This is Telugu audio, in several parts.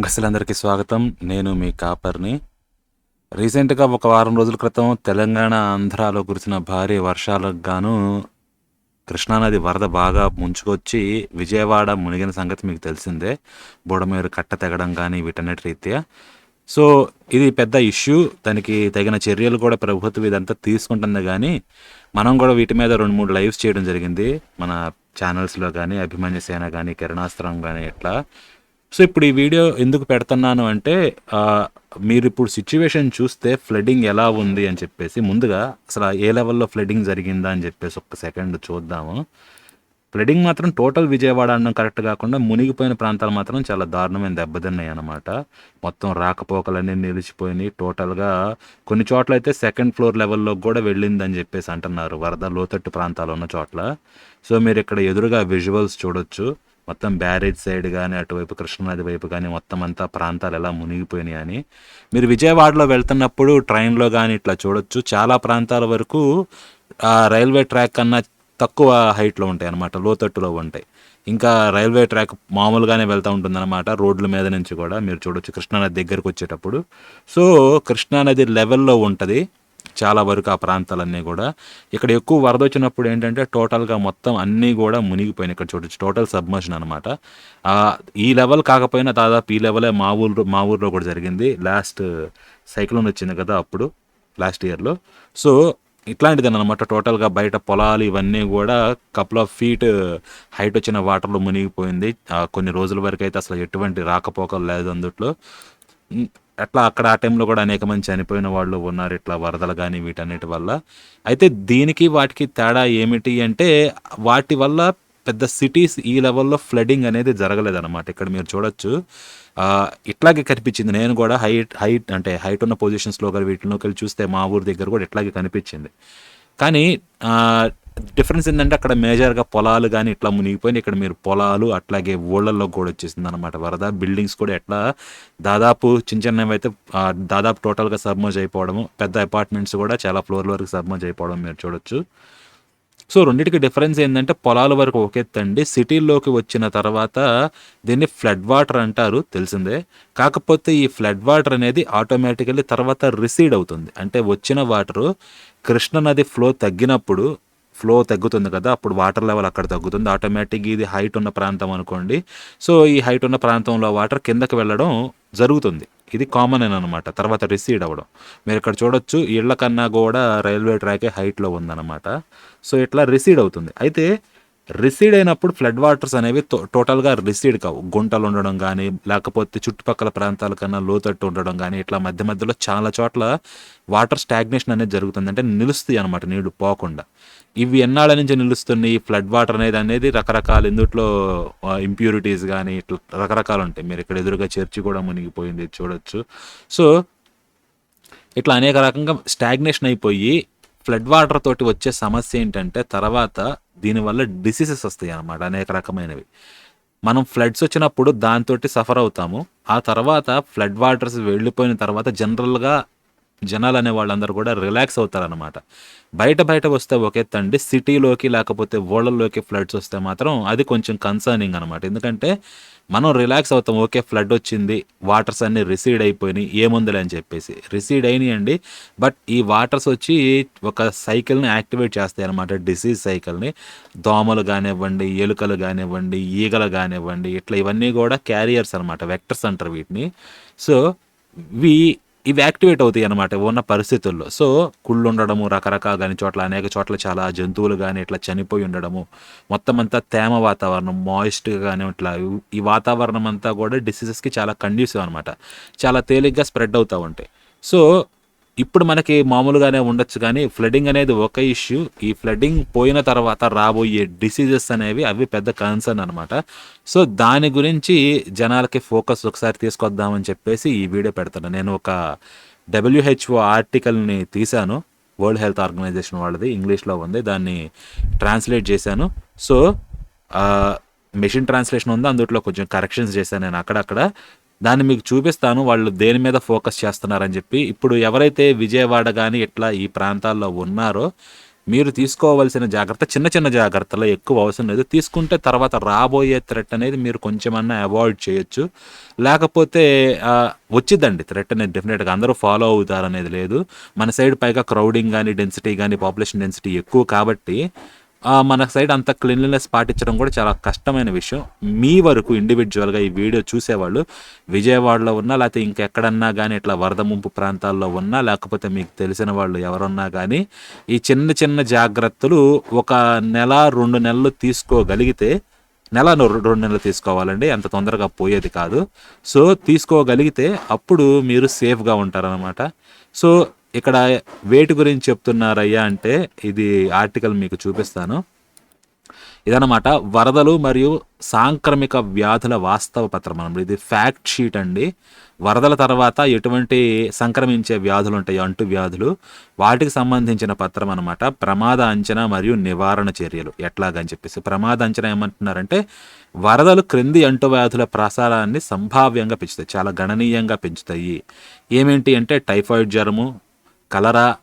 సంఘస్థులందరికీ స్వాగతం. నేను మీ కాపర్ని. రీసెంట్గా ఒక వారం రోజుల క్రితం తెలంగాణ ఆంధ్రాలో కురిసిన భారీ వర్షాలకు గాను కృష్ణానది వరద బాగా ముంచుకొచ్చి విజయవాడ మునిగిన సంగతి మీకు తెలిసిందే. బుడమేరు కట్ట తెగడం కానీ వీటన్నిటి రీత్యా. సో ఇది పెద్ద ఇష్యూ. దానికి తగిన చర్యలు కూడా ప్రభుత్వం ఇదంతా తీసుకుంటుంది కానీ మనం కూడా వీటి మీద రెండు మూడు లైవ్స్ చేయడం జరిగింది. మన ఛానల్స్లో కానీ అభిమాన్య సేన కానీ కిరణాస్త్రం కానీ ఇట్లా. సో ఇప్పుడు ఈ వీడియో ఎందుకు పెడుతున్నాను అంటే మీరు ఇప్పుడు సిచ్యువేషన్ చూస్తే ఫ్లడింగ్ ఎలా ఉంది అని చెప్పేసి ముందుగా అసలు ఏ లెవెల్లో ఫ్లడింగ్ జరిగిందా అని చెప్పేసి ఒక్క సెకండ్ చూద్దాము. ఫ్లడింగ్ మాత్రం టోటల్ విజయవాడ అనడం కరెక్ట్ కాకుండా మునిగిపోయిన ప్రాంతాలు మాత్రం చాలా దారుణమైన దెబ్బతిన్నాయి అనమాట మొత్తం రాకపోకలన్నీ నిలిచిపోయినాయి. టోటల్గా కొన్ని చోట్ల అయితే సెకండ్ ఫ్లోర్ లెవెల్లో కూడా వెళ్ళిందని చెప్పేసి అంటున్నారు వరద లోతట్టు ప్రాంతాలు ఉన్న చోట్ల. సో మీరు ఇక్కడ ఎదురుగా విజువల్స్ చూడొచ్చు. మొత్తం బ్యారేజ్ సైడ్ కానీ అటువైపు కృష్ణానది వైపు కానీ మొత్తం అంతా ప్రాంతాలు ఎలా మునిగిపోయినాయి అని. మీరు విజయవాడలో వెళ్తున్నప్పుడు ట్రైన్లో కానీ ఇట్లా చూడొచ్చు. చాలా ప్రాంతాల వరకు ఆ రైల్వే ట్రాక్ కన్నా తక్కువ హైట్లో ఉంటాయి అన్నమాట లోతట్టులో ఉంటాయి. ఇంకా రైల్వే ట్రాక్ మామూలుగానే వెళ్తూ ఉంటుందన్నమాట రోడ్ల మీద నుంచి కూడా మీరు చూడొచ్చు కృష్ణానది దగ్గరకు వచ్చేటప్పుడు. సో కృష్ణానది లెవెల్లో ఉంటుంది. చాలా వరకు ఆ ప్రాంతాలన్నీ కూడా. ఇక్కడ ఎక్కువ వరద వచ్చినప్పుడు ఏంటంటే టోటల్గా మొత్తం అన్నీ కూడా మునిగిపోయినాయి ఇక్కడ చూడొచ్చు. టోటల్ సబ్మర్షన్ అనమాట ఈ లెవెల్ కాకపోయినా దాదాపు ఈ లెవెలే మా ఊళ్ళో మా ఊర్లో కూడా జరిగింది. లాస్ట్ సైక్లోన్ వచ్చింది కదా అప్పుడు లాస్ట్ ఇయర్లో. సో ఇట్లాంటిది అనమాట టోటల్గా బయట పొలాలు ఇవన్నీ కూడా కపుల్ ఆఫ్ ఫీట్ హైట్ వచ్చిన వాటర్లో మునిగిపోయింది. కొన్ని రోజుల వరకు అయితే అసలు ఎటువంటి రాకపోకలు లేదు అందుట్లో. అట్లా అక్కడ ఆ టైంలో కూడా అనేక మంది చనిపోయిన వాళ్ళు ఉన్నారు. ఇట్లా వరదలు కానీ వీటన్నిటి వల్ల. అయితే దీనికి వాటికి తేడా ఏమిటి అంటే వాటి వల్ల పెద్ద సిటీస్ ఈ లెవెల్లో ఫ్లడింగ్ అనేది జరగలేదన్నమాట. ఇక్కడ మీరు చూడొచ్చు. ఇట్లాగే కనిపించింది. నేను కూడా హైట్ హైట్ అంటే హైట్ ఉన్న పొజిషన్స్లో కానీ వీటిలోకి వెళ్ళి చూస్తే మా ఊరి దగ్గర కూడా ఇట్లాగే కనిపించింది. కానీ డిఫరెన్స్ ఏంటంటే అక్కడ మేజర్గా పొలాలు కానీ ఇట్లా మునిగిపోయినాయి. ఇక్కడ మీరు పొలాలు అట్లాగే ఊళ్ళల్లో కూడా వచ్చేసింది అనమాట వరద. బిల్డింగ్స్ కూడా ఎట్లా దాదాపు చిన్న చిన్నవి అయితే దాదాపు టోటల్గా సబ్మర్జ్ అయిపోవడము. పెద్ద అపార్ట్మెంట్స్ కూడా చాలా ఫ్లోర్ల వరకు సబ్మర్జ్ అయిపోవడం మీరు చూడొచ్చు. సో రెండింటికి డిఫరెన్స్ ఏంటంటే పొలాల వరకు ఒకెత్తండి సిటీల్లోకి వచ్చిన తర్వాత దీన్ని ఫ్లడ్ వాటర్ అంటారు తెలిసిందే. కాకపోతే ఈ ఫ్లడ్ వాటర్ అనేది ఆటోమేటికల్లీ తర్వాత రిసీడ్ అవుతుంది. అంటే వచ్చిన వాటరు కృష్ణ నది ఫ్లో తగ్గినప్పుడు ఫ్లో తగ్గుతుంది కదా అప్పుడు వాటర్ లెవెల్ అక్కడ తగ్గుతుంది. ఆటోమేటిక్ ఇది హైట్ ఉన్న ప్రాంతం అనుకోండి. సో ఈ హైట్ ఉన్న ప్రాంతంలో వాటర్ కిందకి వెళ్ళడం జరుగుతుంది. ఇది కామన్ అనమాట. తర్వాత రిసీడ్ అవ్వడం. మీరు ఇక్కడ చూడొచ్చు ఇళ్ళ కన్నా కూడా రైల్వే ట్రాకే హైట్లో ఉందన్నమాట. సో ఇట్లా రిసీడ్ అవుతుంది. అయితే రిసీడ్ అయినప్పుడు ఫ్లడ్ వాటర్స్ అనేవి టోటల్గా రిసీడ్ కావు. గుంటలు ఉండడం కానీ లేకపోతే చుట్టుపక్కల ప్రాంతాల కన్నా లోతట్టు ఉండడం కానీ ఇట్లా మధ్య మధ్యలో చాలా చోట్ల వాటర్ స్టాగ్నేషన్ అనేది జరుగుతుంది. అంటే నిలుస్తాయి అనమాట నీళ్ళు పోకుండా. ఇవి ఎన్నాళ్ళ నుంచి నిలుస్తున్నాయి? ఈ ఫ్లడ్ వాటర్ అనేది అనేది రకరకాల ఇందుట్లో ఇంప్యూరిటీస్ కానీ ఇట్లా రకరకాలు ఉంటాయి. మీరు ఇక్కడ ఎదురుగా చర్చి కూడా మునిగిపోయింది చూడొచ్చు. సో ఇట్లా అనేక రకంగా స్టాగ్నేషన్ అయిపోయి ఫ్లడ్ వాటర్ తోటి వచ్చే సమస్య ఏంటంటే తర్వాత దీనివల్ల డిసీజెస్ వస్తాయి అన్నమాట అనేక రకమైనవి. మనం ఫ్లడ్స్ వచ్చినప్పుడు దాంతో సఫర్ అవుతాము. ఆ తర్వాత ఫ్లడ్ వాటర్స్ వెళ్ళిపోయిన తర్వాత జనరల్గా జనాలు అనే వాళ్ళందరూ కూడా రిలాక్స్ అవుతారనమాట బయట బయట వస్తే ఒకే తండి సిటీలోకి లేకపోతే ఓళ్ళల్లోకి ఫ్లడ్స్ వస్తే మాత్రం అది కొంచెం కన్సర్నింగ్ అనమాట ఎందుకంటే మనం రిలాక్స్ అవుతాం ఓకే ఫ్లడ్ వచ్చింది వాటర్స్ అన్ని రిసీడ్ అయిపోయినాయి ఏముందిలే అని చెప్పేసి. రిసీడ్ అయినాయండి బట్ ఈ వాటర్స్ వచ్చి ఒక సైకిల్ని యాక్టివేట్ చేస్తాయి అనమాట డిసీజ్ సైకిల్ని. దోమలు కానివ్వండి ఎలుకలు కానివ్వండి ఈగలు కానివ్వండి ఇట్లా ఇవన్నీ కూడా క్యారియర్స్ అనమాట వెక్టర్స్ అంటారు వీటిని. సో వి ఇవి యాక్టివేట్ అవుతాయి అనమాట ఉన్న పరిస్థితుల్లో. సో కుళ్ళు ఉండడము రకరకాల కానీ చోట్ల అనేక చోట్ల చాలా జంతువులు కానీ ఇట్లా చనిపోయి ఉండడము మొత్తం అంతా తేమ వాతావరణం మాయిస్ట్ కానీ ఇట్లా ఈ- ఈ వాతావరణం అంతా కూడా డిసీజెస్కి చాలా కండ్యూసివ్ అనమాట చాలా తేలిగ్గా స్ప్రెడ్ అవుతూ ఉంటాయి. సో ఇప్పుడు మనకి మామూలుగానే ఉండొచ్చు కానీ ఫ్లడింగ్ అనేది ఒక ఇష్యూ ఈ ఫ్లడింగ్ పోయిన తర్వాత రాబోయే డిసీజెస్ అనేవి అవి పెద్ద కన్సర్న్ అనమాట సో దాని గురించి జనాలకి ఫోకస్ ఒకసారి తీసుకొద్దామని చెప్పేసి ఈ వీడియో పెడతాను. నేను ఒక డబ్ల్యూహెచ్ఓ ఆర్టికల్ని తీశాను. వరల్డ్ హెల్త్ ఆర్గనైజేషన్ వాళ్ళది ఇంగ్లీష్లో ఉంది. దాన్ని ట్రాన్స్లేట్ చేశాను. సో మెషిన్ ట్రాన్స్లేషన్ ఉంది. అందులో కొంచెం కరెక్షన్స్ చేశాను నేను అక్కడక్కడ. దాన్ని మీకు చూపిస్తాను వాళ్ళు దేని మీద ఫోకస్ చేస్తున్నారని చెప్పి. ఇప్పుడు ఎవరైతే విజయవాడ కానీ ఇట్లా ఈ ప్రాంతాల్లో ఉన్నారో మీరు తీసుకోవాల్సిన జాగ్రత్త చిన్న చిన్న జాగ్రత్తలు ఎక్కువ అవసరం లేదు. తీసుకుంటే తర్వాత రాబోయే థ్రెట్ అనేది మీరు కొంచెమన్నా అవాయిడ్ చేయొచ్చు. లేకపోతే ఆ, వచ్చిద్దండి థ్రెట్ అనేది డెఫినెట్గా. అందరూ ఫాలో అవుతారు అనేది లేదు. మన సైడ్ పైగా క్రౌడింగ్ కానీ డెన్సిటీ కానీ పాపులేషన్ డెన్సిటీ ఎక్కువ కాబట్టి మన సైడ్ అంత క్లీన్లీనెస్ పాటించడం కూడా చాలా కష్టమైన విషయం. మీ వరకు ఇండివిజువల్గా ఈ వీడియో చూసేవాళ్ళు విజయవాడలో ఉన్నా లేకపోతే ఇంకెక్కడన్నా కానీ ఇట్లా వరద ముంపు ప్రాంతాల్లో ఉన్నా లేకపోతే మీకు తెలిసిన వాళ్ళు ఎవరున్నా కానీ ఈ చిన్న చిన్న జాగ్రత్తలు ఒక నెల రెండు నెలలు తీసుకోగలిగితే నెల రెండు నెలలు తీసుకోవాలండి. అంత తొందరగా పోయేది కాదు. సో తీసుకోగలిగితే అప్పుడు మీరు సేఫ్గా ఉంటారనమాట సో ఇక్కడ వేటి గురించి చెప్తున్నారయ్యా అంటే ఇది ఆర్టికల్ మీకు చూపిస్తాను. ఇదన్నమాట వరదలు మరియు సాంక్రమిక వ్యాధుల వాస్తవ పత్రం అనమాట ఇది ఫ్యాక్ట్ షీట్ అండి. వరదల తర్వాత ఎటువంటి సంక్రమించే వ్యాధులు ఉంటాయి? అంటు వ్యాధులు. వాటికి సంబంధించిన పత్రం అనమాట ప్రమాద అంచనా మరియు నివారణ చర్యలు. ఎట్లాగని చెప్పేసి. ప్రమాద అంచనా ఏమంటున్నారంటే వరదలు క్రింది అంటువ్యాధుల ప్రసారాన్ని సంభావ్యంగా పెంచుతాయి. చాలా గణనీయంగా పెంచుతాయి. ఏమేంటి అంటే టైఫాయిడ్ జ్వరము కలరా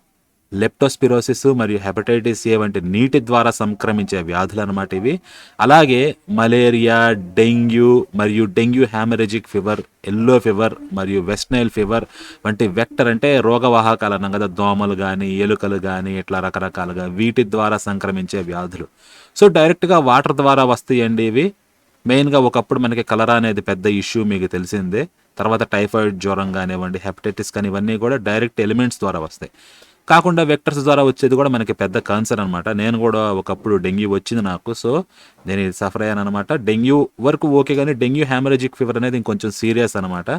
లెప్టోస్పిరోసిస్ మరియు హెపటైటిస్ ఏ వంటి నీటి ద్వారా సంక్రమించే వ్యాధులు అనమాట ఇవి. అలాగే మలేరియా డెంగ్యూ మరియు dengue haemorrhagic fever yellow fever మరియు వెస్ట్నైల్ ఫీవర్ వంటి వెక్టర్ అంటే రోగవాహకాలు అన్నాం కదా. దోమలు కానీ ఎలుకలు కానీ ఇట్లా రకరకాలుగా వీటి ద్వారా సంక్రమించే వ్యాధులు. సో డైరెక్ట్గా వాటర్ ద్వారా వస్తాయండి ఇవి. మెయిన్గా ఒకప్పుడు మనకి కలరా అనేది పెద్ద ఇష్యూ మీకు తెలిసిందే. తర్వాత టైఫాయిడ్ జ్వరం కానివ్వండి హెపటైటిస్ కానీ ఇవన్నీ కూడా డైరెక్ట్ ఎలిమెంట్స్ ద్వారా వస్తాయి. కాకుండా వెక్టర్స్ ద్వారా వచ్చేది కూడా మనకి పెద్ద కన్సర్న్ అనమాట నేను కూడా ఒకప్పుడు డెంగ్యూ వచ్చింది నాకు సో నేను ఇది సఫర్ అయ్యాను అనమాట డెంగ్యూ వరకు ఓకే కానీ డెంగ్యూ హ్యామరేజిక్ ఫీవర్ అనేది ఇంకొంచెం సీరియస్ అనమాట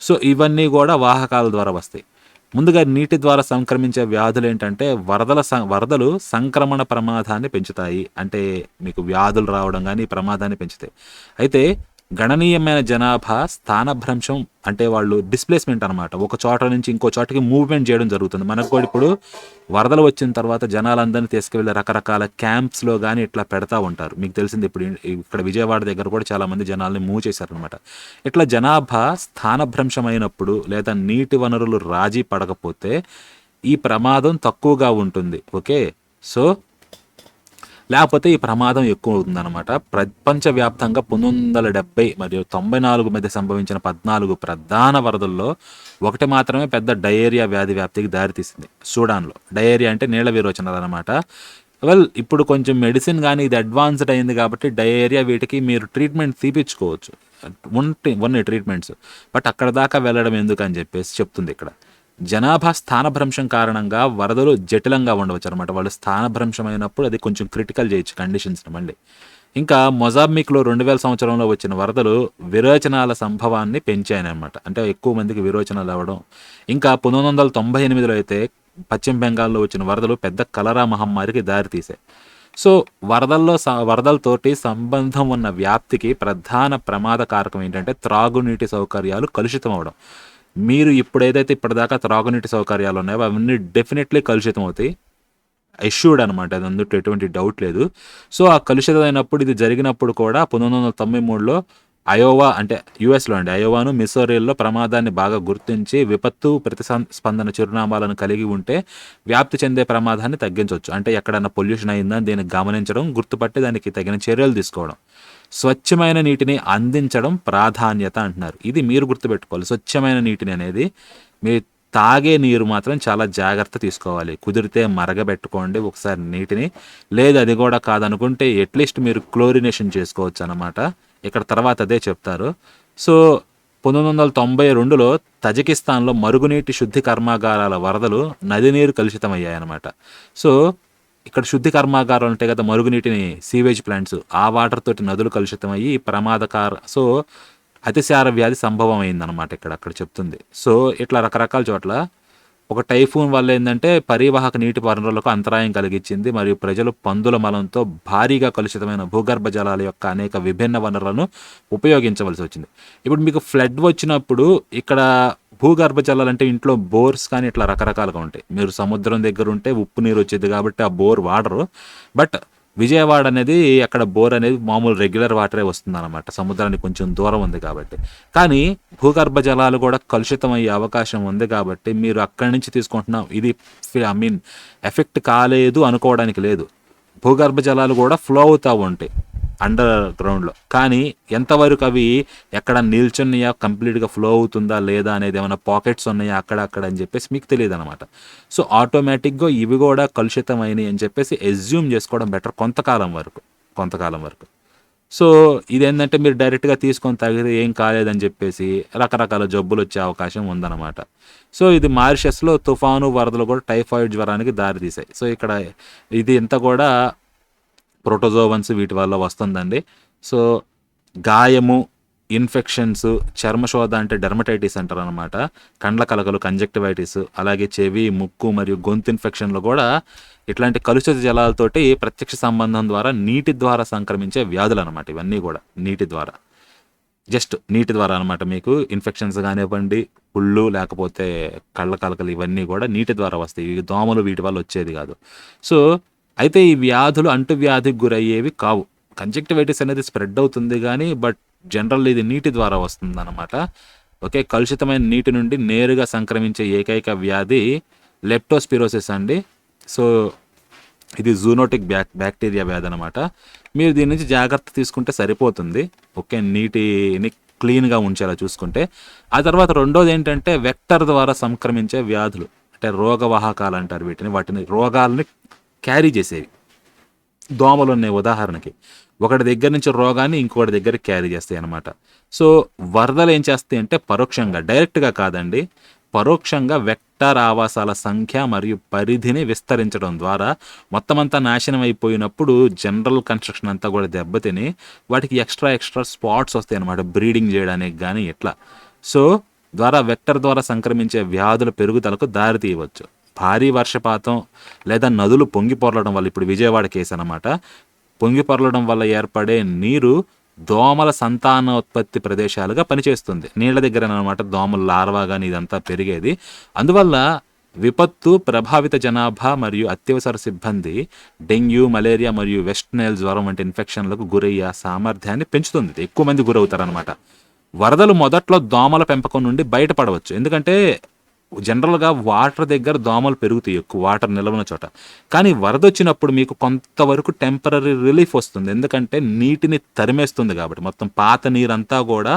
సో ఇవన్నీ కూడా వాహకాల ద్వారా వస్తాయి. ముందుగా నీటి ద్వారా సంక్రమించే వ్యాధులు ఏంటంటే వరదల వరదలు సంక్రమణ ప్రమాదాన్ని పెంచుతాయి. అంటే మీకు వ్యాధులు రావడం కానీ ప్రమాదాన్ని పెంచుతాయి. అయితే గణనీయమైన జనాభా స్థానభ్రంశం అంటే వాళ్ళు డిస్ప్లేస్మెంట్ అనమాట ఒక చోట నుంచి ఇంకో చోటకి మూవ్మెంట్ చేయడం జరుగుతుంది. మనకు కూడా ఇప్పుడు వరదలు వచ్చిన తర్వాత జనాలందరినీ తీసుకువెళ్ళి రకరకాల క్యాంప్స్లో కానీ ఇట్లా పెడతా ఉంటారు. మీకు తెలిసింది ఇప్పుడు ఇక్కడ విజయవాడ దగ్గర కూడా చాలామంది జనాల్ని మూవ్ చేశారనమాట ఇట్లా జనాభా స్థానభ్రంశం అయినప్పుడు లేదా నీటి వనరులు రాజీ పడకపోతే ఈ ప్రమాదం తక్కువగా ఉంటుంది. ఓకే? సో లేకపోతే ఈ ప్రమాదం ఎక్కువ అవుతుందన్నమాట ప్రపంచవ్యాప్తంగా పంతొమ్మిది వందల డెబ్బై మరియు తొంభై నాలుగు మధ్య సంభవించిన పద్నాలుగు ప్రధాన వరదల్లో ఒకటి మాత్రమే పెద్ద డయేరియా వ్యాధి వ్యాప్తికి దారితీసింది సూడాన్లో. డయేరియా అంటే నీళ్ళ విరోచనాలు అనమాట వెల్ ఇప్పుడు కొంచెం మెడిసిన్ కానీ ఇది అడ్వాన్స్డ్ అయింది కాబట్టి డయేరియా వీటికి మీరు ట్రీట్మెంట్ తీపించుకోవచ్చు ఉంటే ఉన్నాయి ట్రీట్మెంట్స్. బట్ అక్కడ దాకా వెళ్ళడం ఎందుకు అని చెప్పేసి చెప్తుంది ఇక్కడ. జనాభా స్థానభ్రంశం కారణంగా వరదలు జటిలంగా ఉండవచ్చు అనమాట వాళ్ళు స్థానభ్రంశం అయినప్పుడు అది కొంచెం క్రిటికల్ చేయొచ్చు కండిషన్స్ మళ్ళీ. ఇంకా మొజాంబిక్లో రెండు వేల సంవత్సరంలో వచ్చిన వరదలు విరోచనాల సంభవాన్ని పెంచాయనమాట అంటే ఎక్కువ మందికి విరోచనాలు అవ్వడం. ఇంకా పంతొమ్మిది వందల తొంభై ఎనిమిదిలో అయితే పశ్చిమ బెంగాల్లో వచ్చిన వరదలు పెద్ద కలరా మహమ్మారికి దారితీసాయి సో వరదల్లో స- వరదలతోటి సంబంధం ఉన్న వ్యాప్తికి ప్రధాన ప్రమాద కారకం ఏంటంటే త్రాగునీటి సౌకర్యాలు కలుషితం అవడం మీరు ఇప్పుడు ఏదైతే ఇప్పటిదాకా త్రాగునీటి సౌకర్యాలు ఉన్నాయో అవన్నీ డెఫినెట్లీ కలుషితం అవుతాయి ఇష్యూడ్ అనమాట అది అందులో ఎటువంటి డౌట్ లేదు. సో ఆ కలుషితమైనప్పుడు ఇది జరిగినప్పుడు కూడా పంతొమ్మిది వందల తొంభై మూడులో అయోవా అంటే యుఎస్లో అండి అయోవాను మిసోరీల్లో ప్రమాదాన్ని బాగా గుర్తించి విపత్తు ప్రతిసం స్పందన చిరునామాలను కలిగి ఉంటే వ్యాప్తి చెందే ప్రమాదాన్ని తగ్గించవచ్చు అంటే ఎక్కడన్నా పొల్యూషన్ అయిందని దీన్ని గమనించడం గుర్తుపట్టి దానికి తగిన చర్యలు తీసుకోవడం. స్వచ్ఛమైన నీటిని అందించడం ప్రాధాన్యత అంటున్నారు. ఇది మీరు గుర్తుపెట్టుకోవాలి. స్వచ్ఛమైన నీటిని అనేది మీ తాగే నీరు మాత్రం చాలా జాగ్రత్త తీసుకోవాలి. కుదిరితే మరగబెట్టుకోండి ఒకసారి నీటిని. లేదు అది కూడా కాదనుకుంటే అట్లీస్ట్ మీరు క్లోరినేషన్ చేసుకోవచ్చు అనమాట ఇక్కడ తర్వాత అదే చెప్తారు. సో పంతొమ్మిది వందల తొంభై రెండులో తజికిస్తాన్లో మరుగునీటి శుద్ధి కర్మాగారాల వరదలు నది నీరు కలుషితమయ్యాయన్నమాట. సో ఇక్కడ శుద్ధి కర్మాగారాలు ఉంటాయి కదా మరుగునీటిని సీవేజ్ ప్లాంట్స్ ఆ వాటర్ తోటి నదులు కలుషితమయ్యి ప్రమాదకార సో అతిసార వ్యాధి సంభవం అయిందనమాట ఇక్కడ అక్కడ చెప్తుంది. సో ఇట్లా రకరకాల చోట్ల ఒక టైఫూన్ వల్ల ఏంటంటే పరివాహక నీటి వనరులకు అంతరాయం కలిగించింది మరియు ప్రజలు పందుల మలంతో భారీగా కలుషితమైన భూగర్భ జలాల యొక్క అనేక విభిన్న వనరులను ఉపయోగించవలసి వచ్చింది. ఇప్పుడు మీకు ఫ్లడ్ వచ్చినప్పుడు ఇక్కడ భూగర్భ జలాలంటే ఇంట్లో బోర్స్ కానీ ఇట్లా రకరకాలుగా ఉంటాయి. మీరు సముద్రం దగ్గర ఉంటే ఉప్పు నీరు వచ్చేది కాబట్టి ఆ బోర్ వాడరు. బట్ విజయవాడ అనేది అక్కడ బోర్ అనేది మామూలు రెగ్యులర్ వాటరే వస్తుందన్నమాట. సముద్రానికి కొంచెం దూరం ఉంది కాబట్టి. కానీ భూగర్భ జలాలు కూడా కలుషితం అయ్యే అవకాశం ఉంది కాబట్టి మీరు అక్కడి నుంచి తీసుకుంటున్నాం. ఇది ఐ మీన్ ఎఫెక్ట్ కాలేదు అనుకోవడానికి లేదు. భూగర్భ జలాలు కూడా ఫ్లో అవుతూ ఉంటాయి. అండర్ గ్రౌండ్లో కానీ ఎంతవరకు అవి ఎక్కడ నిల్చున్నాయా కంప్లీట్గా ఫ్లో అవుతుందా లేదా అనేది ఏమైనా పాకెట్స్ ఉన్నాయా అక్కడ అక్కడ అని చెప్పేసి మీకు తెలియదు అనమాట సో ఆటోమేటిక్గా ఇవి కూడా కలుషితమైనవి అని చెప్పేసి ఎజ్యూమ్ చేసుకోవడం బెటర్ కొంతకాలం వరకు. కొంతకాలం వరకు. సో ఇదేంటంటే మీరు డైరెక్ట్గా తీసుకొని తాగితే ఏం కాలేదని చెప్పేసి రకరకాల జబ్బులు వచ్చే అవకాశం ఉందన్నమాట. సో ఇది మారిషస్లో తుఫాను వరదలు కూడా టైఫాయిడ్ జ్వరానికి దారితీసాయి సో ఇక్కడ ఇది ఇంత కూడా ప్రోటోజోవన్స్ వీటి వల్ల వస్తుందండి. సో గాయము ఇన్ఫెక్షన్స్ చర్మశోధ అంటే డెర్మటైటిస్ అంటారు అనమాట కండ్ల కలకలు కంజక్టివైటిస్ అలాగే చెవి ముక్కు మరియు గొంతు ఇన్ఫెక్షన్లు కూడా ఇట్లాంటి కలుషిత జలాలతోటి ప్రత్యక్ష సంబంధం ద్వారా నీటి ద్వారా సంక్రమించే వ్యాధులు అనమాట ఇవన్నీ కూడా నీటి ద్వారా. జస్ట్ నీటి ద్వారా అనమాట మీకు ఇన్ఫెక్షన్స్ కానివ్వండి పుళ్ళు లేకపోతే కళ్ళ కలకలు ఇవన్నీ కూడా నీటి ద్వారా వస్తాయి. ఇవి దోమలు వీటి వల్ల వచ్చేది కాదు. సో అయితే ఈ వ్యాధులు అంటువ్యాధికి గురయ్యేవి కావు. కంజక్టివైటిస్ అనేది స్ప్రెడ్ అవుతుంది కానీ బట్ జనరల్ ఇది నీటి ద్వారా వస్తుంది అనమాట ఓకే కలుషితమైన నీటి నుండి నేరుగా సంక్రమించే ఏకైక వ్యాధి లెప్టోస్పిరోసిస్ అండి. సో ఇది జూనోటిక్ బ్యాక్ బ్యాక్టీరియా వ్యాధి అనమాట మీరు దీని నుంచి జాగ్రత్త తీసుకుంటే సరిపోతుంది. ఓకే నీటిని క్లీన్గా ఉంచేలా చూసుకుంటే. ఆ తర్వాత రెండోది ఏంటంటే వెక్టర్ ద్వారా సంక్రమించే వ్యాధులు. అంటే రోగవాహకాలు అంటారు వీటిని. వాటిని రోగాలని క్యారీ చేసేవి. దోమలు ఉన్నాయి ఉదాహరణకి. ఒకటి దగ్గర నుంచి రోగాన్ని ఇంకొకటి దగ్గర క్యారీ చేస్తాయి అనమాట సో వరదలు ఏం చేస్తాయి అంటే పరోక్షంగా డైరెక్ట్గా కాదండి పరోక్షంగా వెక్టార్ ఆవాసాల సంఖ్య మరియు పరిధిని విస్తరించడం ద్వారా మొత్తం అంతా నాశనం అయిపోయినప్పుడు జనరల్ కన్స్ట్రక్షన్ అంతా కూడా దెబ్బతిని వాటికి ఎక్స్ట్రా ఎక్స్ట్రా స్పాట్స్ వస్తాయి అనమాట బ్రీడింగ్ చేయడానికి కానీ ఎట్లా సో ద్వారా వెక్టర్ ద్వారా సంక్రమించే వ్యాధుల పెరుగుదలకు దారి తీయవచ్చు భారీ వర్షపాతం లేదా నదులు పొంగి పొరలడం వల్ల ఇప్పుడు విజయవాడ కేసు అనమాట పొంగి పొరలడం వల్ల ఏర్పడే నీరు దోమల సంతానోత్పత్తి ప్రదేశాలుగా పనిచేస్తుంది. నీళ్ళ దగ్గర అనమాట దోమల లార్వా కానీ ఇదంతా పెరిగేది. అందువల్ల విపత్తు ప్రభావిత జనాభా మరియు అత్యవసర సిబ్బంది డెంగ్యూ మలేరియా మరియు వెస్ట్ నైల్ జ్వరం వంటి ఇన్ఫెక్షన్లకు గురయ్యే సామర్థ్యాన్ని పెంచుతుంది. ఎక్కువ మంది గురవుతారనమాట వరదలు మొదట్లో దోమల పెంపకం నుండి బయటపడవచ్చు. ఎందుకంటే జనరల్గా వాటర్ దగ్గర దోమలు పెరుగుతాయి ఎక్కువ వాటర్ నిలవన చోట. కానీ వరద వచ్చినప్పుడు మీకు కొంతవరకు టెంపరీ రిలీఫ్ వస్తుంది. ఎందుకంటే నీటిని తరిమేస్తుంది కాబట్టి మొత్తం పాత నీరంతా కూడా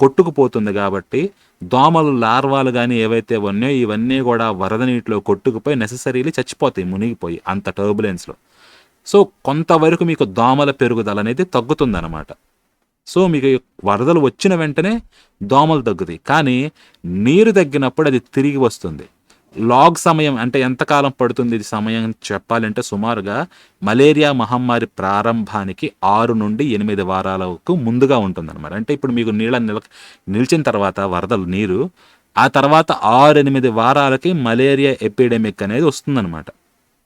కొట్టుకుపోతుంది కాబట్టి దోమలు లార్వాలు కానీ ఏవైతే ఉన్నాయో ఇవన్నీ కూడా వరద నీటిలో కొట్టుకుపోయి నెససరీలీ చచ్చిపోతాయి మునిగిపోయి అంత టర్బులెన్స్లో సో కొంతవరకు మీకు దోమల పెరుగుదల అనేది తగ్గుతుందన్నమాట. సో మీకు వరదలు వచ్చిన వెంటనే దోమలు తగ్గుతాయి. కానీ నీరు తగ్గినప్పుడు అది తిరిగి వస్తుంది. లాగ్ సమయం అంటే ఎంతకాలం పడుతుంది ఇది సమయం చెప్పాలంటే సుమారుగా మలేరియా మహమ్మారి ప్రారంభానికి ఆరు నుండి ఎనిమిది వారాలకు ముందుగా ఉంటుందన్నమాట. అంటే ఇప్పుడు మీకు నీళ్ళ నిల నిలిచిన తర్వాత వరదలు నీరు ఆ తర్వాత ఆరు ఎనిమిది వారాలకి మలేరియా ఎపిడెమిక్ అనేది వస్తుందన్నమాట.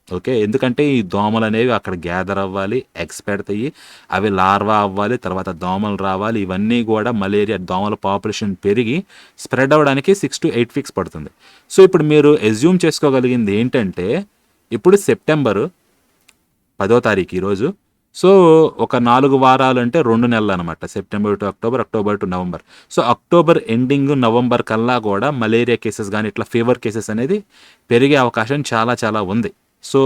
ఓకే? ఎందుకంటే ఈ దోమలు అనేవి అక్కడ గ్యాదర్ అవ్వాలి ఎగ్స్ పెడతాయి అవి లార్వా అవ్వాలి తర్వాత దోమలు రావాలి ఇవన్నీ కూడా మలేరియా దోమల పాపులేషన్ పెరిగి స్ప్రెడ్ అవ్వడానికి సిక్స్ టు ఎయిట్ వీక్స్ పడుతుంది. సో ఇప్పుడు మీరు ఎజ్యూమ్ చేసుకోగలిగింది ఏంటంటే ఇప్పుడు సెప్టెంబరు పదో తారీఖు ఈరోజు సో ఒక నాలుగు వారాలు అంటే రెండు నెలలు అనమాట September to October October to November so October ending November కల్లా కూడా మలేరియా కేసెస్ కానీ ఇట్లా ఫీవర్ కేసెస్ అనేది పెరిగే అవకాశం చాలా చాలా ఉంది. సో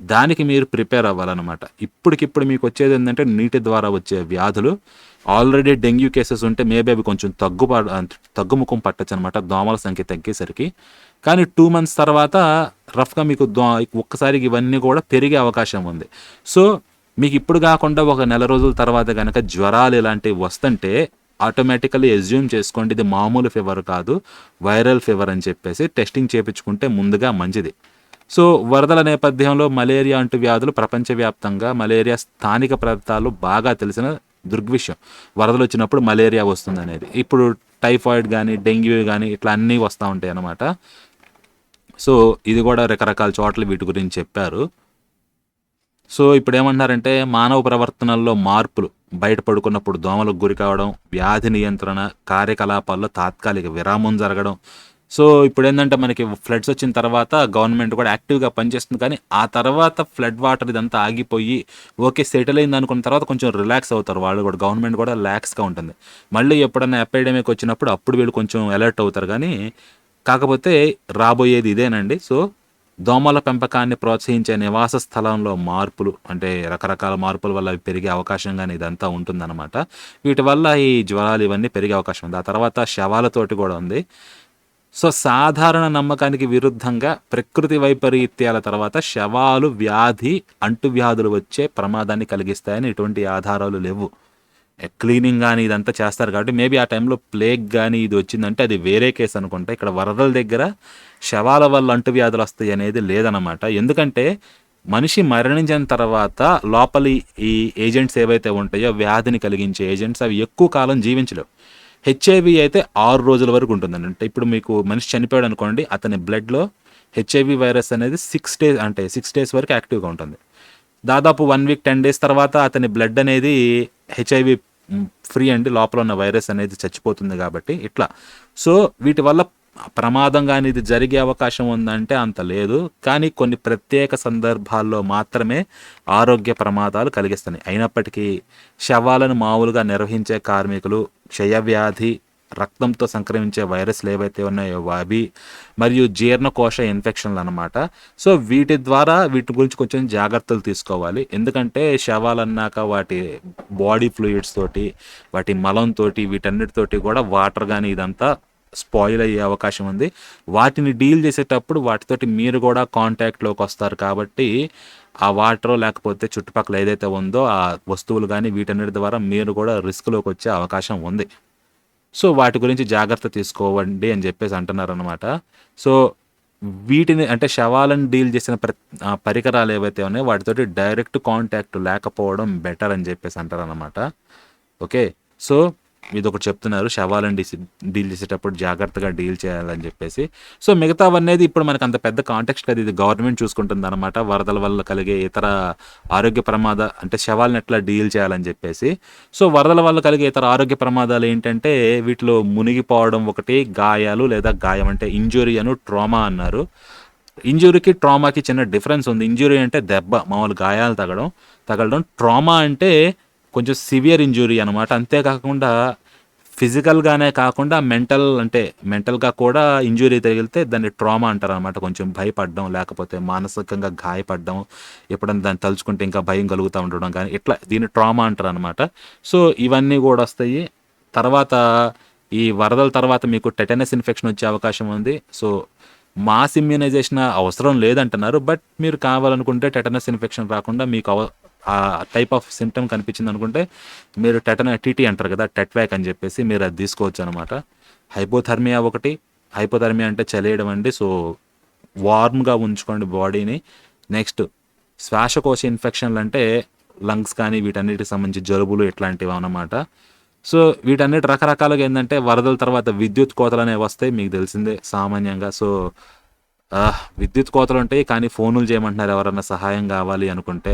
దానికి మీరు ప్రిపేర్ అవ్వాలన్నమాట. ఇప్పటికిప్పుడు మీకు వచ్చేది ఏంటంటే నీటి ద్వారా వచ్చే వ్యాధులు. ఆల్రెడీ డెంగ్యూ కేసెస్ ఉంటే మేబీ అవి కొంచెం తగ్గు తగ్గుముఖం పట్టచ్చు అనమాట దోమల సంఖ్య తగ్గేసరికి. కానీ టూ మంత్స్ తర్వాత రఫ్గా మీకు దో ఒక్కసారికి ఇవన్నీ కూడా పెరిగే అవకాశం ఉంది. సో మీకు ఇప్పుడు కాకుండా ఒక నెల రోజుల తర్వాత కనుక జ్వరాలు ఇలాంటివి వస్తుంటే ఆటోమేటికల్లీ ఎజ్యూమ్ చేసుకోండి. ఇది మామూలు ఫీవర్ కాదు. వైరల్ ఫీవర్ అని చెప్పేసి టెస్టింగ్ చేయించుకుంటే ముందుగా మంచిది. సో వరదల నేపథ్యంలో మలేరియా అంటు వ్యాధులు ప్రపంచవ్యాప్తంగా మలేరియా స్థానిక ప్రాంతాల్లో బాగా తెలిసిన దృగ్విషయం వరదలు వచ్చినప్పుడు మలేరియా వస్తుంది అనేది ఇప్పుడు టైఫాయిడ్ కానీ డెంగ్యూ కానీ ఇట్లా అన్నీ వస్తూ ఉంటాయి అన్నమాట. సో ఇది కూడా రకరకాల చోట్ల వీటి గురించి చెప్పారు. సో ఇప్పుడు ఏమంటున్నారంటే మానవ ప్రవర్తనల్లో మార్పులు బయట పడుకున్నప్పుడు దోమలకు గురి కావడం వ్యాధి నియంత్రణ కార్యకలాపాల్లో తాత్కాలిక విరామం జరగడం సో ఇప్పుడు ఏంటంటే మనకి ఫ్లడ్స్ వచ్చిన తర్వాత గవర్నమెంట్ కూడా యాక్టివ్‌గా పనిచేస్తుంది. కానీ ఆ తర్వాత ఫ్లడ్ వాటర్ ఇదంతా ఆగిపోయి ఓకే. సెటిల్ అయింది అనుకున్న తర్వాత కొంచెం రిలాక్స్ అవుతారు వాళ్ళు కూడా. గవర్నమెంట్ కూడా రిలాక్స్‌గా ఉంటుంది. మళ్ళీ ఎప్పుడన్నా ఎపిడెమిక్ వచ్చినప్పుడు అప్పుడు వీళ్ళు కొంచెం అలర్ట్ అవుతారు కానీ కాకపోతే రాబోయేది ఇదేనండి. సో, దోమల పెంపకాన్ని ప్రోత్సహించే నివాస స్థలంలో మార్పులు అంటే రకరకాల మార్పుల వల్ల అవి పెరిగే అవకాశం కానీ ఇదంతా ఉంటుందనమాట. వీటి వల్ల ఈ జ్వరాలు ఇవన్నీ పెరిగే అవకాశం ఉంది. ఆ తర్వాత శవాలతోటి కూడా ఉంది. సో, సాధారణ నమ్మకానికి విరుద్ధంగా ప్రకృతి వైపరీత్యాల తర్వాత శవాలు వ్యాధి, అంటువ్యాధులు వచ్చే ప్రమాదాన్ని కలిగిస్తాయని ఎటువంటి ఆధారాలు లేవు. క్లీనింగ్ కానీ ఇదంతా చేస్తారు కాబట్టి మేబీ ఆ టైంలో ప్లేగ్ కానీ ఇది వచ్చిందంటే అది వేరే కేస్ అనుకుంటా. ఇక్కడ వరదల దగ్గర శవాల వల్ల అంటువ్యాధులు వస్తాయి అనేది లేదనమాట. ఎందుకంటే మనిషి మరణించిన తర్వాత లోపలి ఈ ఏజెంట్స్ ఏవైతే ఉంటాయో వ్యాధిని కలిగించే ఏజెంట్స్ అవి ఎక్కువ కాలం జీవించలేవు. హెచ్ఐవి అయితే ఆరు రోజుల వరకు ఉంటుందండి. అంటే ఇప్పుడు మీకు మనిషి చనిపోయాడు అనుకోండి అతని బ్లడ్‌లో హెచ్ఐవి వైరస్ అనేది సిక్స్ డేస్ అంటే సిక్స్ డేస్ వరకు యాక్టివ్‌గా ఉంటుంది. దాదాపు వన్ వీక్, 10 డేస్ తర్వాత అతని బ్లడ్ అనేది హెచ్ఐవి ఫ్రీ అండి. లోపల ఉన్న వైరస్ అనేది చచ్చిపోతుంది కాబట్టి ఇట్లా. సో, వీటి వల్ల ప్రమాదం కానీ ఇది జరిగే అవకాశం ఉందంటే అంత లేదు. కానీ కొన్ని ప్రత్యేక సందర్భాల్లో మాత్రమే ఆరోగ్య ప్రమాదాలు కలిగిస్తున్నాయి. అయినప్పటికీ శవాలను మామూలుగా నిర్వహించే కార్మికులు క్షయవ్యాధి, రక్తంతో సంక్రమించే వైరస్‌లు ఏవైతే ఉన్నాయో అవి మరియు జీర్ణకోశ ఇన్ఫెక్షన్లు అనమాట సో, వీటి ద్వారా వీటి గురించి కొంచెం జాగ్రత్తలు తీసుకోవాలి. ఎందుకంటే శవాలన్నాక వాటి బాడీ ఫ్లూయిడ్స్ తోటి, వాటి మలంతోటి వీటన్నిటితోటి కూడా వాటర్ కానీ ఇదంతా స్పాయిల్ అయ్యే అవకాశం ఉంది. వాటిని డీల్ చేసేటప్పుడు వాటితోటి మీరు కూడా కాంటాక్ట్లోకి వస్తారు కాబట్టి ఆ వాటర్ లేకపోతే చుట్టుపక్కల ఏదైతే ఉందో ఆ వస్తువులు కానీ వీటన్నిటి ద్వారా మీరు కూడా రిస్క్లోకి వచ్చే అవకాశం ఉంది. సో, వాటి గురించి జాగ్రత్త తీసుకోవండి అని చెప్పేసి అంటున్నారనమాట. సో, వీటిని అంటే శవాలను డీల్ చేసిన ప్ర పరికరాలు ఏవైతే ఉన్నాయో వాటితోటి డైరెక్ట్ కాంటాక్ట్ లేకపోవడం బెటర్ అని చెప్పేసి అంటారనమాట. ఓకే. సో, ఇది ఒకటి చెప్తున్నారు. శవాలను డీ డీల్ చేసేటప్పుడు జాగ్రత్తగా డీల్ చేయాలని చెప్పేసి. సో, మిగతావనేది ఇప్పుడు మనకు అంత పెద్ద కాంటెక్స్ట్ కదా ఇది గవర్నమెంట్ చూసుకుంటుంది అనమాట వరదల వల్ల కలిగే ఇతర ఆరోగ్య ప్రమాద అంటే శవాలను ఎట్లా డీల్ చేయాలని చెప్పేసి. సో, వరదల వల్ల కలిగే ఇతర ఆరోగ్య ప్రమాదాలు ఏంటంటే వీటిలో మునిగిపోవడం ఒకటి, గాయాలు లేదా గాయం అంటే ఇంజురీ అను ట్రామా అన్నారు. ఇంజురీకి ట్రామాకి చిన్న డిఫరెన్స్ ఉంది. ఇంజురీ అంటే దెబ్బ మామూలు గాయాలు తగడం తగలడం. ట్రామా అంటే కొంచెం సివియర్ ఇంజురీ అనమాట. అంతేకాకుండా ఫిజికల్‌గానే కాకుండా మెంటల్ అంటే మెంటల్‌గా కూడా ఇంజురీ తగిలితే దాన్ని ట్రామా అంటారు అనమాట కొంచెం భయపడడం లేకపోతే మానసికంగా గాయపడడం, ఎప్పుడైనా దాన్ని తలుచుకుంటే ఇంకా భయం కలుగుతా ఉండడం కానీ ఇట్లా దీన్ని ట్రామా అంటారు అనమాట సో, ఇవన్నీ కూడా వస్తాయి. తర్వాత ఈ వరదల తర్వాత మీకు టెటనస్ ఇన్ఫెక్షన్ వచ్చే అవకాశం ఉంది. సో, మాస్ ఇమ్యూనైజేషన్ అవసరం లేదంటున్నారు. బట్ మీరు కావాలనుకుంటే టెటనస్ ఇన్ఫెక్షన్ రాకుండా మీకు అవ ఆ టైప్ ఆఫ్ సింటమ్ కనిపించింది అనుకుంటే మీరు టెటన టీటీ అంటారు కదా! టెట్వాక్ అని చెప్పేసి మీరు అది తీసుకోవచ్చు అనమాట హైపోథర్మియా ఒకటి. హైపోథర్మియా అంటే చలేయడం అండి. సో, వార్మ్‌గా ఉంచుకోండి బాడీని. నెక్స్ట్ శ్వాసకోశ ఇన్ఫెక్షన్లు అంటే లంగ్స్ కానీ వీటన్నిటికి సంబంధించి జలుబులు ఇట్లాంటివి అన్నమాట సో, వీటన్నిటి రకరకాలుగా ఏంటంటే వరదల తర్వాత విద్యుత్ కోతలు అనేవి వస్తాయి. మీకు తెలిసిందే సామాన్యంగా. సో, విద్యుత్ కోతలు ఉంటాయి కానీ ఫోనులు చేయమంటున్నారు ఎవరన్నా సహాయం కావాలి అనుకుంటే.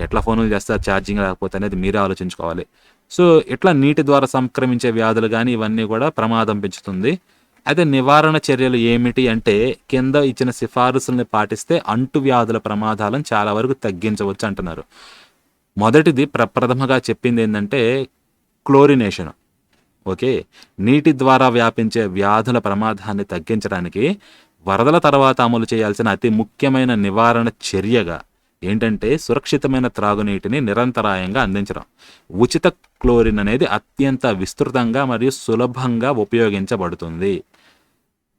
ఎట్లా ఫోనులు చేస్తారు ఛార్జింగ్ లేకపోతే అనేది మీరే ఆలోచించుకోవాలి. సో, ఇట్లా నీటి ద్వారా సంక్రమించే వ్యాధులు కానీ ఇవన్నీ కూడా ప్రమాదం పెంచుతుంది. అయితే నివారణ చర్యలు ఏమిటి అంటే కింద ఇచ్చిన సిఫారసుల్ని పాటిస్తే అంటు వ్యాధుల ప్రమాదాలను చాలా వరకు తగ్గించవచ్చు అంటున్నారు. మొదటిది ప్రప్రథమగా చెప్పిందేందంటే క్లోరినేషన్. ఓకే. నీటి ద్వారా వ్యాపించే వ్యాధుల ప్రమాదాన్ని తగ్గించడానికి వరదల తర్వాత అమలు చేయాల్సిన అతి ముఖ్యమైన నివారణ చర్యగా ఏంటంటే సురక్షితమైన త్రాగునీటిని నిరంతరాయంగా అందించడం. ఉచిత క్లోరిన్ అనేది అత్యంత విస్తృతంగా మరియు సులభంగా ఉపయోగించబడుతుంది.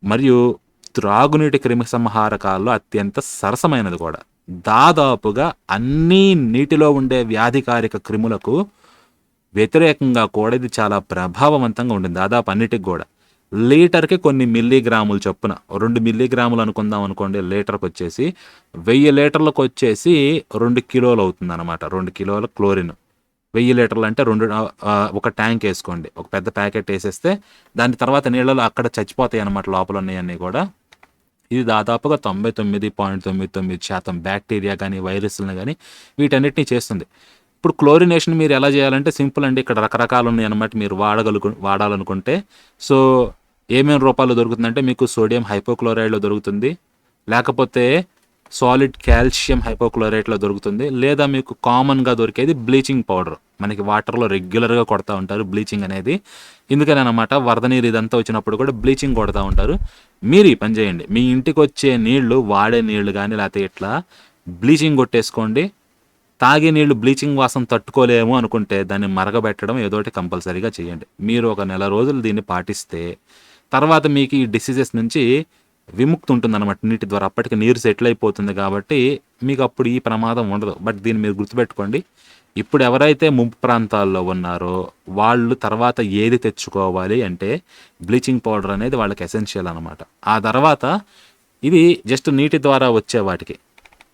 మరియు త్రాగునీటి క్రిమిసంహారకాల్లో అత్యంత సరసమైనది కూడా. దాదాపుగా అన్ని నీటిలో ఉండే వ్యాధికారిక క్రిములకు వ్యతిరేకంగా కూడా ఇది చాలా ప్రభావవంతంగా ఉంటుంది. దాదాపు అన్నిటికి కూడా లీటర్‌కి కొన్ని మిల్లీగ్రాములు చొప్పున రెండు మిల్లీగ్రాములు అనుకుందాం అనుకోండి లీటర్కి వచ్చేసి వెయ్యి లీటర్లకు వచ్చేసి రెండు కిలోలు అవుతుందనమాట. రెండు కిలోల క్లోరిన్. వెయ్యి లీటర్లు అంటే రెండు ఒక ట్యాంక్ వేసుకోండి ఒక పెద్ద ప్యాకెట్ వేసేస్తే దాని తర్వాత నీళ్ళలో అక్కడ చచ్చిపోతాయి అనమాట లోపల ఉన్నాయన్నీ కూడా ఇది దాదాపుగా 99.99% బ్యాక్టీరియా కానీ వైరస్‌లని కానీ వీటన్నిటిని చేస్తుంది. ఇప్పుడు క్లోరినేషన్ మీరు ఎలా చేయాలంటే సింపుల్ అండి. ఇక్కడ రకరకాలు ఉన్నాయి అనమాట మీరు వాడగలుగు వాడాలనుకుంటే. సో, ఏమేమి రూపాల్లో దొరుకుతుందంటే మీకు సోడియం హైపోక్లోరైడ్లో దొరుకుతుంది లేకపోతే సాలిడ్ కాల్షియం హైపోక్లోరైట్లో దొరుకుతుంది లేదా మీకు కామన్గా దొరికేది బ్లీచింగ్ పౌడర్. మనకి వాటర్లో రెగ్యులర్గా కొడతా ఉంటారు బ్లీచింగ్ అనేది. ఎందుకని అనమాట వరద నీరు ఇదంతా వచ్చినప్పుడు కూడా బ్లీచింగ్ కొడతా ఉంటారు. మీరు ఈ పని చేయండి. మీ ఇంటికి వచ్చే నీళ్ళు వాడే నీళ్ళు కానీ లేకపోతే ఇట్లా బ్లీచింగ్ కొట్టేసుకోండి. తాగే నీళ్ళు బ్లీచింగ్ వాసన తట్టుకోలేము అనుకుంటే దాన్ని మరగబెట్టడం ఏదోటి కంపల్సరీగా చేయండి. మీరు ఒక నెల రోజులు దీన్ని పాటిస్తే తర్వాత మీకు ఈ డిసీజెస్ నుంచి విముక్తి ఉంటుంది అనమాట నీటి ద్వారా అప్పటికి నీరు సెటిల్ అయిపోతుంది కాబట్టి మీకు అప్పుడు ఈ ప్రమాదం ఉండదు. బట్ దీన్ని మీరు గుర్తుపెట్టుకోండి. ఇప్పుడు ఎవరైతే ముంపు ప్రాంతాల్లో ఉన్నారో వాళ్ళు తర్వాత ఏది తెచ్చుకోవాలి అంటే బ్లీచింగ్ పౌడర్ అనేది వాళ్ళకి ఎసెన్షియల్ అనమాట ఆ తర్వాత ఇది జస్ట్ నీటి ద్వారా వచ్చే వాటికి.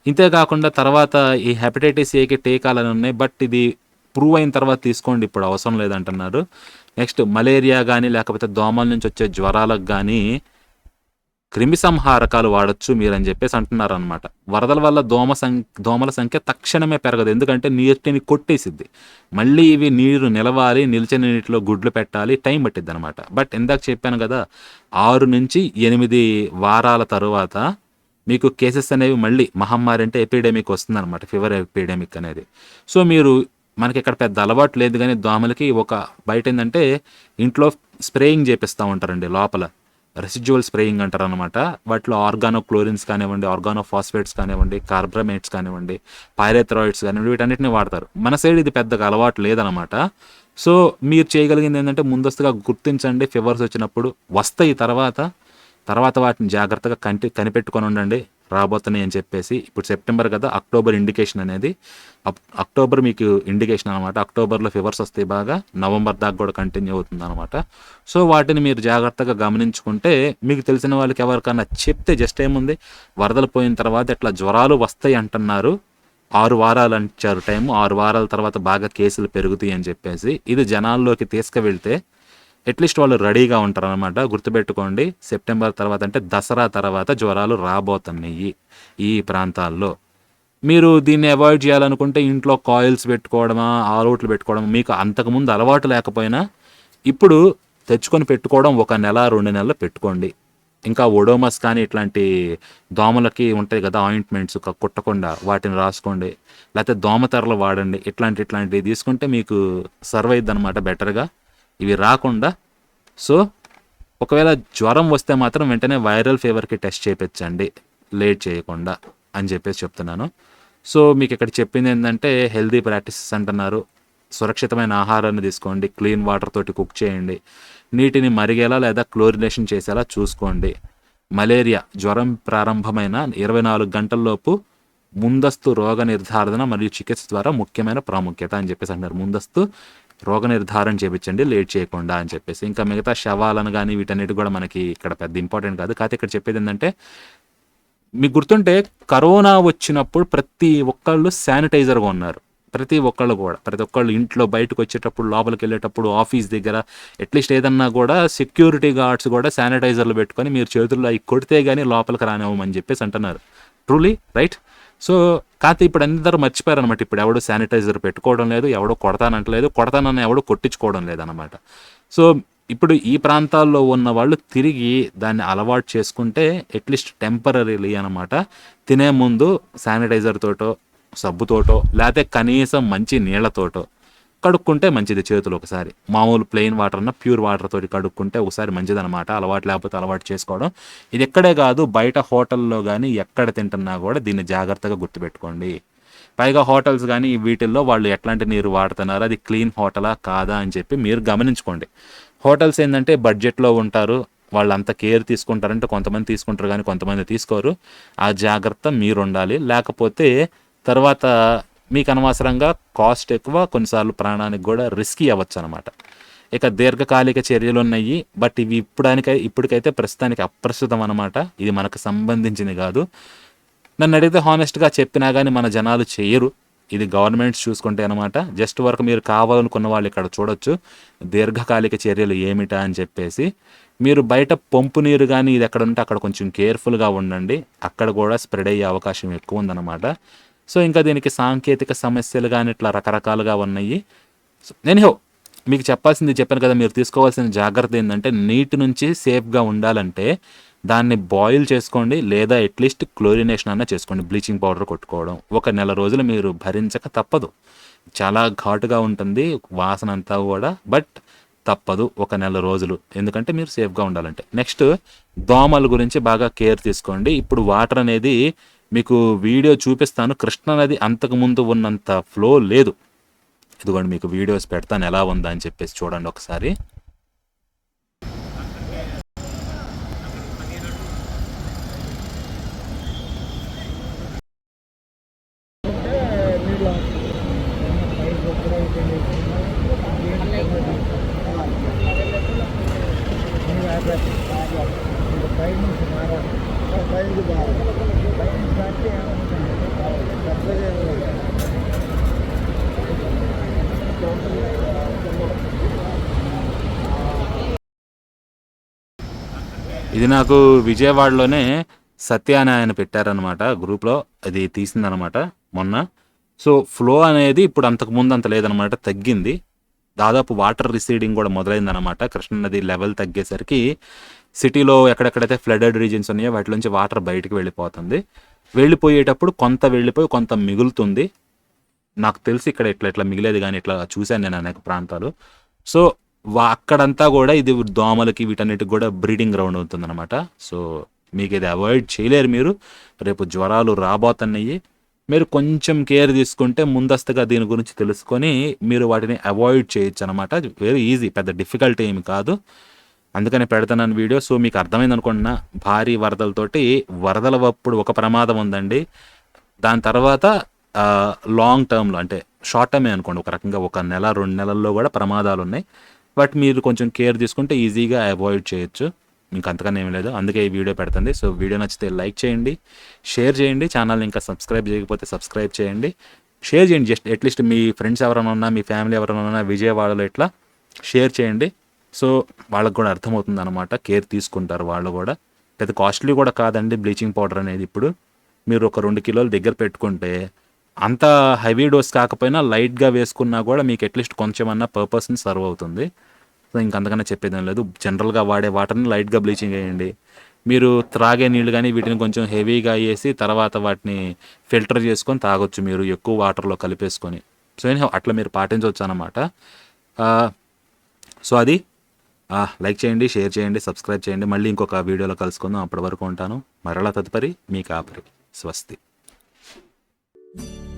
ఇంతేకాకుండా తర్వాత ఈ హెపటైటిస్ ఏకి టీకాలని ఉన్నాయి. బట్ ఇది ప్రూవ్ అయిన తర్వాత తీసుకోండి. ఇప్పుడు అవసరం లేదంటున్నారు. నెక్స్ట్ మలేరియా కానీ లేకపోతే దోమల నుంచి వచ్చే జ్వరాలకు కానీ క్రిమి సంహారకాలు మీరు మీరని చెప్పేసి అంటున్నారు అనమాట వరదల వల్ల దోమ సం దోమల సంఖ్య తక్షణమే పెరగదు. ఎందుకంటే నీటిని కొట్టేసిద్ది. మళ్ళీ ఇవి నీరు నిలవాలి నిలిచిన నీటిలో గుడ్లు పెట్టాలి టైం పట్టిద్ది అనమాట బట్ ఇందాక చెప్పాను కదా ఆరు నుంచి ఎనిమిది వారాల తరువాత మీకు కేసెస్ అనేవి మళ్ళీ మహమ్మారి అంటే ఎపిడెమిక్ వస్తుందన్నమాట ఫీవర్ ఎపిడెమిక్ అనేది. సో మీరు మనకి ఇక్కడ పెద్ద అలవాటు లేదు కానీ దోమలకి ఒక బయట ఏంటంటే ఇంట్లో స్ప్రేయింగ్ చేపిస్తూ ఉంటారండి లోపల. రెసిడ్యువల్ స్ప్రేయింగ్ అంటారు అనమాట వాటిలో ఆర్గానో క్లోరిన్స్ కానివ్వండి ఆర్గానో ఫాస్ఫేట్స్ కానివ్వండి కార్బ్రమేట్స్ కానివ్వండి పైరెథ్రాయిడ్స్ కానివ్వండి వీటన్నిటిని వాడతారు. మన సైడ్ ఇది పెద్దగా అలవాటు లేదనమాట సో మీరు చేయగలిగింది ఏంటంటే ముందస్తుగా గుర్తించండి ఫీవర్స్ వచ్చినప్పుడు వస్తాయి తర్వాత తర్వాత వాటిని జాగ్రత్తగా కంటి కనిపెట్టుకొని ఉండండి. రాబోతున్నాయి అని చెప్పేసి ఇప్పుడు సెప్టెంబర్ కదా అక్టోబర్ ఇండికేషన్ అనేది. అక్టోబర్ మీకు ఇండికేషన్ అనమాట. అక్టోబర్లో ఫీవర్స్ వస్తాయి బాగా నవంబర్ దాకా కూడా కంటిన్యూ అవుతుంది అనమాట సో వాటిని మీరు జాగ్రత్తగా గమనించుకుంటే మీకు తెలిసిన వాళ్ళకి ఎవరికైనా చెప్తే జస్ట్ ఏముంది? వరదలు పోయిన తర్వాత ఇట్లా జ్వరాలు వస్తాయి అంటున్నారు. ఆరు వారాలు అంటారు టైం ఆరు వారాల తర్వాత బాగా కేసులు పెరుగుతాయి అని చెప్పేసి. ఇది జనాల్లోకి తీసుకువెళ్తే అట్లీస్ట్ వాళ్ళు రెడీగా ఉంటారు అనమాట గుర్తుపెట్టుకోండి సెప్టెంబర్ తర్వాత అంటే దసరా తర్వాత జ్వరాలు రాబోతున్నాయి ఈ ప్రాంతాల్లో. మీరు దీన్ని అవాయిడ్ చేయాలనుకుంటే ఇంట్లో కాయిల్స్ పెట్టుకోవడమా ఆల్అవుట్లు పెట్టుకోవడం మీకు అంతకుముందు అలవాటు లేకపోయినా ఇప్పుడు తెచ్చుకొని పెట్టుకోవడం ఒక నెల రెండు నెలలు పెట్టుకోండి. ఇంకా ఒడోమస్ కానీ ఇట్లాంటి దోమలకి ఉంటాయి కదా ఆయింట్మెంట్స్ కుట్టకుండా వాటిని రాసుకోండి. లేకపోతే దోమతెరలు వాడండి ఇట్లాంటి ఇట్లాంటివి తీసుకుంటే మీకు సర్వ్ అయ్యిద్ది అనమాట బెటర్గా. ఇవి రాకుండా సో ఒకవేళ జ్వరం వస్తే మాత్రం వెంటనే వైరల్ ఫీవర్కి టెస్ట్ చేయించండి. లేట్ చేయకుండా అని చెప్పేసి చెప్తున్నాను. సో మీకు ఇక్కడ చెప్పింది ఏంటంటే హెల్దీ ప్రాక్టీసెస్ అంటున్నారు. సురక్షితమైన ఆహారాన్ని తీసుకోండి క్లీన్ వాటర్ తోటి కుక్ చేయండి. నీటిని మరిగేలా లేదా క్లోరినేషన్ చేసేలా చూసుకోండి. మలేరియా జ్వరం ప్రారంభమైన ఇరవై నాలుగు గంటల్లోపు ముందస్తు రోగ నిర్ధారణ మరియు చికిత్స ద్వారా ముఖ్యమైన ప్రాముఖ్యత అని చెప్పేసి అంటారు ముందస్తు రోగ నిర్ధారణ చేయించండి లేట్ చేయకుండా అని చెప్పేసి. ఇంకా మిగతా శవాలను కానీ వీటన్నిటి కూడా మనకి ఇక్కడ పెద్ద ఇంపార్టెంట్ కాదు. కాకపోతే ఇక్కడ చెప్పేది ఏంటంటే మీకు గుర్తుంటే కరోనా వచ్చినప్పుడు ప్రతి ఒక్కళ్ళు శానిటైజర్గా ఉన్నారు. ప్రతి ఒక్కళ్ళు కూడా. ప్రతి ఒక్కళ్ళు ఇంట్లో బయటకు వచ్చేటప్పుడు లోపలికి వెళ్ళేటప్పుడు ఆఫీస్ దగ్గర అట్లీస్ట్ ఏదన్నా కూడా సెక్యూరిటీ గార్డ్స్ కూడా శానిటైజర్లు పెట్టుకొని మీరు చేతుల్లో అవి కొడితే కానీ లోపలికి రానివ్వమని చెప్పేసి అంటున్నారు. Truly right? సో కాకపోతే ఇప్పుడు అందరూ మర్చిపోయారు అనమాట ఇప్పుడు ఎవడు శానిటైజర్ పెట్టుకోవడం లేదు ఎవడో కొడతానంటలేదు. కొడతానని ఎవడో కొట్టించుకోవడం లేదనమాట సో ఇప్పుడు ఈ ప్రాంతాల్లో ఉన్న వాళ్ళు తిరిగి దాన్ని అలవాటు చేసుకుంటే అట్లీస్ట్ టెంపరీలీ అనమాట తినే ముందు శానిటైజర్ తోటో సబ్బుతోటో లేకపోతే కనీసం మంచి నీళ్ళతోటో కడుక్కుంటే మంచిది చేతులు ఒకసారి. మామూలు ప్లెయిన్ వాటర్ అన్న ప్యూర్ వాటర్ తోటి కడుక్కుంటే ఒకసారి మంచిదన్నమాట. అలవాటు లేకపోతే అలవాటు చేసుకోవడం. ఇది ఎక్కడే కాదు బయట హోటల్లో కానీ ఎక్కడ తింటున్నా కూడా దీన్ని జాగ్రత్తగా గుర్తుపెట్టుకోండి. పైగా హోటల్స్ కానీ వీటిల్లో వాళ్ళు ఎట్లాంటి నీరు వాడుతున్నారు అది క్లీన్ హోటలా కాదా అని చెప్పి మీరు గమనించుకోండి. హోటల్స్ ఏంటంటే బడ్జెట్లో ఉంటారు వాళ్ళు అంత కేర్ తీసుకుంటారంటే కొంతమంది తీసుకుంటారు కానీ కొంతమంది తీసుకోరు. ఆ జాగ్రత్త మీరు ఉండాలి లేకపోతే తర్వాత మీకు అనవసరంగా కాస్ట్ ఎక్కువ కొన్నిసార్లు ప్రాణానికి కూడా రిస్కీ అవ్వచ్చు అనమాట ఇక దీర్ఘకాలిక చర్యలు ఉన్నాయి బట్ ఇవి ఇప్పుడానికై ఇప్పటికైతే ప్రస్తుతానికి అప్రస్తుతం అనమాట ఇది మనకు సంబంధించింది కాదు. నన్ను అడిగితే హానెస్ట్గా చెప్పినా కానీ మన జనాలు చేయరు. ఇది గవర్నమెంట్స్ చూసుకుంటే అనమాట. జస్ట్ వరకు మీరు కావాలనుకున్న వాళ్ళు ఇక్కడ చూడొచ్చు. దీర్ఘకాలిక చర్యలు ఏమిటా అని చెప్పేసి మీరు బయట పంపు నీరు కానీ ఇది ఎక్కడ ఉంటే అక్కడ కొంచెం కేర్ఫుల్గా ఉండండి. అక్కడ కూడా స్ప్రెడ్ అయ్యే అవకాశం ఎక్కువ ఉందన్నమాట సో ఇంకా దీనికి సాంకేతిక సమస్యలు కానీ ఇట్లా రకరకాలుగా ఉన్నాయి. సో ఎనీహో మీకు చెప్పాల్సింది చెప్పాను కదా మీరు తీసుకోవాల్సిన జాగ్రత్త ఏంటంటే నీటి నుంచి సేఫ్గా ఉండాలంటే దాన్ని బాయిల్ చేసుకోండి లేదా అట్లీస్ట్ క్లోరినేషన్ అన్న చేసుకోండి బ్లీచింగ్ పౌడర్ కొట్టుకోవడం. ఒక నెల రోజులు మీరు భరించక తప్పదు. చాలా ఘాటుగా ఉంటుంది వాసన అంతా కూడా బట్ తప్పదు ఒక నెల రోజులు. ఎందుకంటే మీరు సేఫ్గా ఉండాలంటే. నెక్స్ట్ దోమల గురించి బాగా కేర్ తీసుకోండి. ఇప్పుడు వాటర్ అనేది మీకు వీడియో చూపిస్తాను. కృష్ణానది అంతకు ముందు ఉన్నంత ఫ్లో లేదు. ఇదిగోండి మీకు వీడియోస్ పెడతాను. ఎలా ఉందా అని చెప్పేసి చూడండి ఒకసారి. ఇది నాకు విజయవాడలోనే సత్య అని ఆయన పెట్టారనమాట గ్రూప్లో. అది తీసిందనమాట మొన్న. సో ఫ్లో అనేది ఇప్పుడు అంతకు ముందు అంత లేదనమాట తగ్గింది. దాదాపు వాటర్ రిసీడింగ్ కూడా మొదలైందనమాట కృష్ణ నది లెవెల్ తగ్గేసరికి సిటీలో ఎక్కడెక్కడైతే ఫ్లడెడ్ రీజన్స్ ఉన్నాయో వాటిలోంచి నుంచి వాటర్ బయటికి వెళ్ళిపోతుంది. వెళ్ళిపోయేటప్పుడు కొంత వెళ్ళిపోయి కొంత మిగులుతుంది. నాకు తెలిసి ఇక్కడ ఇట్లా ఇట్లా మిగిలేదు కానీ ఇట్లా చూశాను నేను అనేక ప్రాంతాలు. సో అక్కడంతా కూడా ఇది దోమలకి వీటన్నిటికి కూడా బ్రీడింగ్ గ్రౌండ్ అవుతుందన్నమాట. సో మీకు ఇది అవాయిడ్ చేయలేరు మీరు. రేపు జ్వరాలు రాబోతున్నాయి. మీరు కొంచెం కేర్ తీసుకుంటే ముందస్తుగా దీని గురించి తెలుసుకొని మీరు వాటిని అవాయిడ్ చేయొచ్చు అనమాట వెరీ ఈజీ పెద్ద డిఫికల్ట్ ఏమి కాదు. అందుకని పెడతానని వీడియో. సో మీకు అర్థమైంది అనుకుంటున్నా. భారీ వరదలతోటి వరదల అప్పుడు ఒక ప్రమాదం ఉందండి. దాని తర్వాత లాంగ్ టర్మ్లో అంటే షార్ట్ టర్మే అనుకోండి. ఒక రకంగా ఒక నెల రెండు నెలల్లో కూడా ప్రమాదాలు ఉన్నాయి బట్ మీరు కొంచెం కేర్ తీసుకుంటే ఈజీగా అవాయిడ్ చేయొచ్చు. మీకు అంతకన్నా ఏం లేదు. అందుకే ఈ వీడియో పెడుతుంది. సో వీడియో నచ్చితే లైక్ చేయండి షేర్ చేయండి. ఛానల్ ఇంకా సబ్స్క్రైబ్ చేయకపోతే సబ్స్క్రైబ్ చేయండి. షేర్ చేయండి. జస్ట్ అట్లీస్ట్ మీ ఫ్రెండ్స్ ఎవరైనా ఉన్నా మీ ఫ్యామిలీ ఎవరైనా ఉన్నా విజయవాడలో ఇట్లా షేర్ చేయండి. సో వాళ్ళకు కూడా అర్థమవుతుంది అనమాట కేర్ తీసుకుంటారు వాళ్ళు కూడా. పెద్ద కాస్ట్లీ కూడా కాదండి బ్లీచింగ్ పౌడర్ అనేది ఇప్పుడు. మీరు ఒక రెండు కిలోలు దగ్గర పెట్టుకుంటే అంత హెవీ డోస్ కాకపోయినా లైట్గా వేసుకున్నా కూడా మీకు అట్లీస్ట్ కొంచెం పర్పస్ని సర్వ్ అవుతుంది. సో ఇంకంతకన్నా చెప్పేదేం లేదు. జనరల్గా వాడే వాటర్ని లైట్గా బ్లీచింగ్ వేయండి మీరు త్రాగే నీళ్ళు కానీ వీటిని కొంచెం హెవీగా వేసి తర్వాత వాటిని ఫిల్టర్ చేసుకొని తాగొచ్చు మీరు ఎక్కువ వాటర్లో కలిపేసుకొని. సో నేను అట్లా మీరు పాటించవచ్చు అనమాట సో అది. లైక్ చేయండి షేర్ చేయండి సబ్స్క్రైబ్ చేయండి. మళ్ళీ ఇంకొక వీడియోలో కలుసుకుందాం. అప్పటి వరకు ఉంటాను. మరలా తదుపరి మీ కాపరి. స్వస్తి. Thank you.